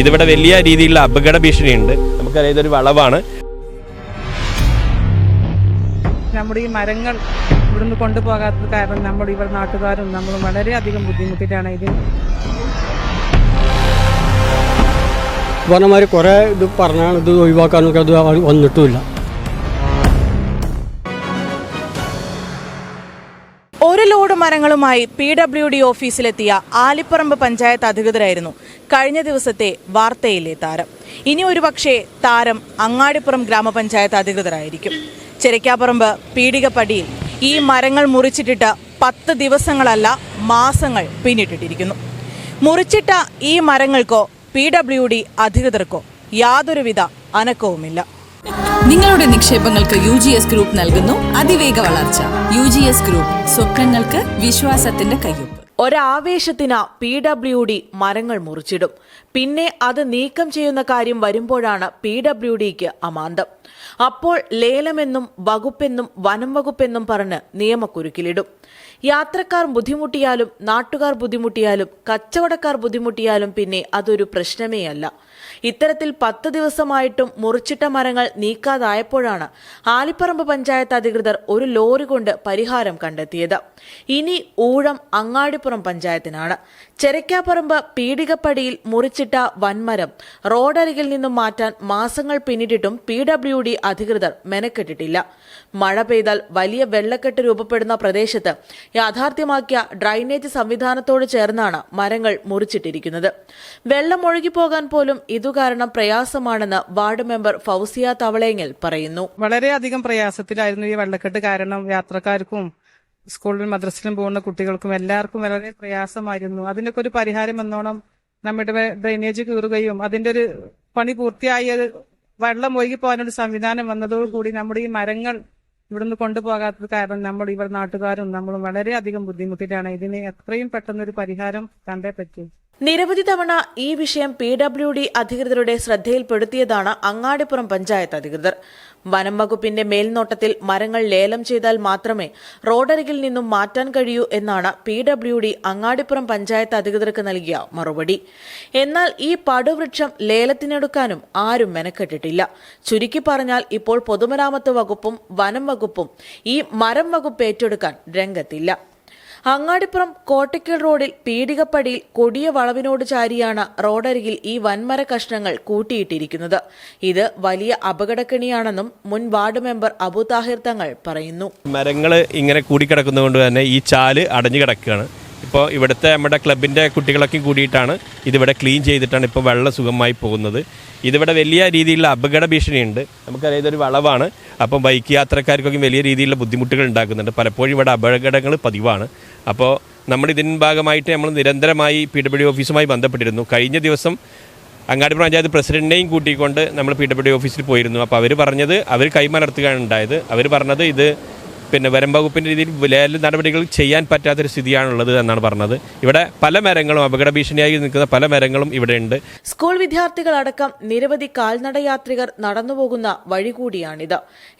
ഇതിവിടെ വലിയ രീതിയിലുള്ള അപകട ഭീഷണിയുണ്ട് നമുക്കറിയാം ഇതൊരു വളവാണ്. നമ്മുടെ ഈ മരങ്ങൾ ഇവിടുന്ന് കൊണ്ടുപോകാത്തത് കാരണം നമ്മൾ ഇവിടെ നാട്ടുകാരും നമ്മളും വളരെയധികം ബുദ്ധിമുട്ടിട്ടാണ് ഇത്. പറഞ്ഞമാതിരി കുറേ ഇത് പറഞ്ഞാണ് ഇത് ഒഴിവാക്കാനൊക്കെ അത് വന്നിട്ടുമില്ല. ഒരു ലോഡ് മരങ്ങളുമായി പി ഡബ്ല്യു ഡി ഓഫീസിലെത്തിയ ആലിപ്പറമ്പ് പഞ്ചായത്ത് അധികൃതരായിരുന്നു കഴിഞ്ഞ ദിവസത്തെ വാർത്തയിലെ താരം. ഇനി ഒരുപക്ഷെ താരം അങ്ങാടിപ്പുറം ഗ്രാമപഞ്ചായത്ത് അധികൃതരായിരിക്കും. ചെരക്കാപ്പറമ്പ് പീടികപ്പടിയിൽ ഈ മരങ്ങൾ മുറിച്ചിട്ടിട്ട് പത്ത് ദിവസങ്ങളല്ല മാസങ്ങൾ പിന്നിട്ടിട്ടിരിക്കുന്നു. മുറിച്ചിട്ട ഈ മരങ്ങൾക്കോ പി ഡബ്ല്യു ഡി അധികൃതർക്കോ യാതൊരുവിധ അനക്കവുമില്ല. നിങ്ങളുടെ നിക്ഷേപങ്ങൾക്ക് യു ജി എസ് ഗ്രൂപ്പ് നൽകുന്നു അതിവേഗ വളർച്ച. യു ജി എസ് ഗ്രൂപ്പ് സ്വപ്നങ്ങൾക്ക് വിശ്വാസത്തിന്റെ കയ്യൊപ്പ്. ഒരാവേശത്തിന് പി ഡബ്ല്യു ഡി മരങ്ങൾ മുറിച്ചിടും. പിന്നെ അത് നീക്കം ചെയ്യുന്ന കാര്യം വരുമ്പോഴാണ് പി ഡബ്ല്യു ഡിക്ക് അമാന്തം. അപ്പോൾ ലേലമെന്നും വകുപ്പെന്നും വനം വകുപ്പെന്നും പറഞ്ഞ് നിയമക്കുരുക്കിലിടും. യാത്രക്കാർ ബുദ്ധിമുട്ടിയാലും നാട്ടുകാർ ബുദ്ധിമുട്ടിയാലും കച്ചവടക്കാർ ബുദ്ധിമുട്ടിയാലും പിന്നെ അതൊരു പ്രശ്നമേ അല്ല ഇത്തരത്തിൽ പത്ത് ദിവസമായിട്ടും മുറിച്ചിട്ട മരങ്ങൾ നീക്കാതായപ്പോഴാണ് ആലിപ്പറമ്പ് പഞ്ചായത്ത് അധികൃതർ ഒരു ലോറി കൊണ്ട് പരിഹാരം കണ്ടെത്തിയത്. ഇനി ഊഴം അങ്ങാടിപ്പുറം പഞ്ചായത്തിനാണ്. ചെരക്കാപ്പറമ്പ് പീടികപ്പടിയിൽ മുറിച്ചിട്ട വൻമരം റോഡരികിൽ നിന്നും മാറ്റാൻ മാസങ്ങൾ പിന്നിട്ടിട്ടും പി ഡബ്ല്യു ഡി അധികൃതർ മെനക്കെട്ടിട്ടില്ല. മഴ പെയ്താൽ വലിയ വെള്ളക്കെട്ട് രൂപപ്പെടുന്ന പ്രദേശത്ത് യാഥാർത്ഥ്യമാക്കിയ ഡ്രൈനേജ് സംവിധാനത്തോട് ചേർന്നാണ് മരങ്ങൾ മുറിച്ചിട്ടിരിക്കുന്നത്. വെള്ളം ഒഴുകിപ്പോകാൻ പോലും ഇതുകാരണം പ്രയാസമാണെന്ന് വാർഡ് മെമ്പർ ഫൗസിയ തവളേങ്ങൽ പറയുന്നു. വളരെയധികം പ്രയാസത്തിലായിരുന്നു ഈ വെള്ളക്കെട്ട് കാരണം യാത്രക്കാർക്കും സ്കൂളിലും മദ്രസിലും പോകുന്ന കുട്ടികൾക്കും എല്ലാവർക്കും വളരെ പ്രയാസമായിരുന്നു. അതിനൊക്കെ ഒരു പരിഹാരം എന്നോണം നമ്മുടെ ഡ്രെയിനേജ് കീറുകയും അതിന്റെ ഒരു പണി പൂർത്തിയായ വെള്ളം ഒഴുകി പോകാനൊരു സംവിധാനം വന്നതോടുകൂടി നമ്മുടെ ഈ മരങ്ങൾ ഇവിടുന്ന് കൊണ്ടുപോകാത്തത് കാരണം നമ്മൾ ഇവർ നാട്ടുകാരും നമ്മളും വളരെയധികം ബുദ്ധിമുട്ടിലാണ്. ഇതിന് എത്രയും പെട്ടെന്നൊരു പരിഹാരം കണ്ടേ പറ്റൂ. നിരവധി തവണ ഈ വിഷയം പി ഡബ്ല്യു ഡി അധികൃതരുടെ ശ്രദ്ധയിൽപ്പെടുത്തിയതാണ് അങ്ങാടിപ്പുറം പഞ്ചായത്ത് അധികൃതർ. വനം വകുപ്പിന്റെ മേൽനോട്ടത്തിൽ മരങ്ങൾ ലേലം ചെയ്താൽ മാത്രമേ റോഡരികിൽ നിന്നും മാറ്റാൻ കഴിയൂ എന്നാണ് P W D Angadipuram panchayat അധികൃതർക്ക് നൽകിയ മറുപടി. എന്നാൽ ഈ പടുവൃക്ഷം ലേലത്തിനെടുക്കാനും ആരും മെനക്കെട്ടിട്ടില്ല. ചുരുക്കി പറഞ്ഞാൽ ഇപ്പോൾ പൊതുമരാമത്ത് വകുപ്പും വനം വകുപ്പും ഈ മരം വകുപ്പ് ഏറ്റെടുക്കാൻ രംഗത്തില്ല. അങ്ങാടിപ്പുറം കോട്ടയ്ക്കൽ റോഡിൽ പീടികപ്പടിയിൽ കൊടിയ വളവിനോട് ചാരിയാണ് റോഡരികിൽ ഈ വൻമര കഷ്ണങ്ങൾ കൂട്ടിയിട്ടിരിക്കുന്നത്. ഇത് വലിയ അപകടക്കെണിയാണെന്നും മുൻ വാർഡ് മെമ്പർ അബു താഹിർ തങ്ങൾ പറയുന്നു. മരങ്ങൾ ഇങ്ങനെ കൂടിക്കിടക്കുന്നതുകൊണ്ട് തന്നെ ഈ ചാൽ അടഞ്ഞു കിടക്കുകയാണ്. ഇപ്പോൾ ഇവിടുത്തെ നമ്മുടെ ക്ലബിന്റെ കുട്ടികളൊക്കെ കൂടിയിട്ടാണ് ഇതിവിടെ ക്ലീൻ ചെയ്തിട്ടാണ് ഇപ്പോൾ വെള്ളം സുഖമായി പോകുന്നത്. ഇതിവിടെ വലിയ രീതിയിലുള്ള അപകട ഭീഷണിയുണ്ട്. നമുക്കറിയാം ഇതൊരു വളവാണ്. അപ്പം ബൈക്ക് യാത്രക്കാർക്കൊക്കെ വലിയ രീതിയിലുള്ള ബുദ്ധിമുട്ടുകൾ ഉണ്ടാക്കുന്നുണ്ട്. പലപ്പോഴും ഇവിടെ അപകടങ്ങൾ പതിവാണ്. അപ്പോൾ നമ്മൾ ഇതിന് ഭാഗമായിട്ട് നമ്മൾ നിരന്തരമായി പി ഡബ്ല്യു ഓഫീസുമായി ബന്ധപ്പെട്ടിരുന്നു. കഴിഞ്ഞ ദിവസം അങ്ങാടി പഞ്ചായത്ത് പ്രസിഡന്റിനെയും കൂട്ടിക്കൊണ്ട് നമ്മൾ പി ഡബ്ല്യു ഓഫീസിൽ പോയിരുന്നു. അപ്പോൾ അവർ പറഞ്ഞത് അവർ കൈമലർത്തുകയാണ് ഉണ്ടായത്. അവർ പറഞ്ഞത് ഇത് പിന്നെ വരം വകുപ്പിന്റെ രീതിയിൽ ലേല നടപടികൾ ചെയ്യാൻ പറ്റാത്തൊരു സ്ഥിതിയാണുള്ളത് എന്നാണ് പറഞ്ഞത്. ഇവിടെ പല മരങ്ങളും അപകട ഭീഷണിയായി നിൽക്കുന്ന പല മരങ്ങളും ഇവിടെ ഉണ്ട്. സ്കൂൾ വിദ്യാർത്ഥികളടക്കം നിരവധി കാൽനടയാത്രികർ നടന്നുപോകുന്ന വഴി കൂടിയാണിത്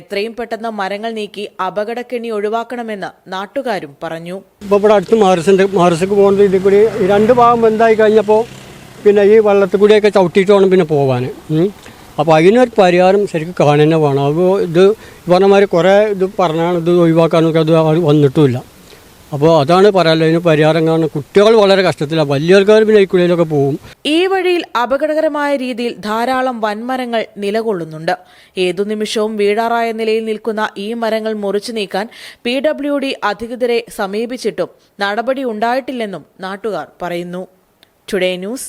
എത്രയും പെട്ടെന്ന് മരങ്ങൾ നീക്കി അപകടക്കെണി ഒഴിവാക്കണമെന്ന് നാട്ടുകാരും പറഞ്ഞു. ഇപ്പോൾ ഇവിടെ അടുത്ത് മാറിസുണ്ട് മാറിസക്ക് പോകുന്ന ഇതിൽ കൂടി രണ്ട് ഭാഗം ബന്ധായി കഴിഞ്ഞപ്പോൾ പിന്നെ ഈ വെള്ളത്തിൽ കൂടിയൊക്കെ ചവിട്ടിയിട്ട് വേണം പിന്നെ പോകാൻ അപ്പോൾ അതിനൊരു പരിഹാരം ശരിക്കും കാണുക വേണം. അപ്പോൾ ഇത് പറഞ്ഞമാതിരി കുറേ ഇത് പറഞ്ഞാണ് ഇത് ഒഴിവാക്കാനൊക്കെ അത് വന്നിട്ടുമില്ല. അപ്പോൾ അതാണ് പറയാനുള്ളത്. അതിന് പരിഹാരം കാരണം കുട്ടികൾ വളരെ കഷ്ടത്തിലാണ് വലിയ ആൾക്കാർ പിന്നെ ഈ പോകും. ഈ വഴിയിൽ അപകടകരമായ രീതിയിൽ ധാരാളം വൻമരങ്ങൾ നിലകൊള്ളുന്നുണ്ട്. ഏതു നിമിഷവും വീഴാറായ നിലയിൽ നിൽക്കുന്ന ഈ മരങ്ങൾ മുറിച്ചു നീക്കാൻ പി ഡബ്ല്യു ഡി അധികൃതരെ സമീപിച്ചിട്ടും നടപടി ഉണ്ടായിട്ടില്ലെന്നും നാട്ടുകാർ പറയുന്നു. Today news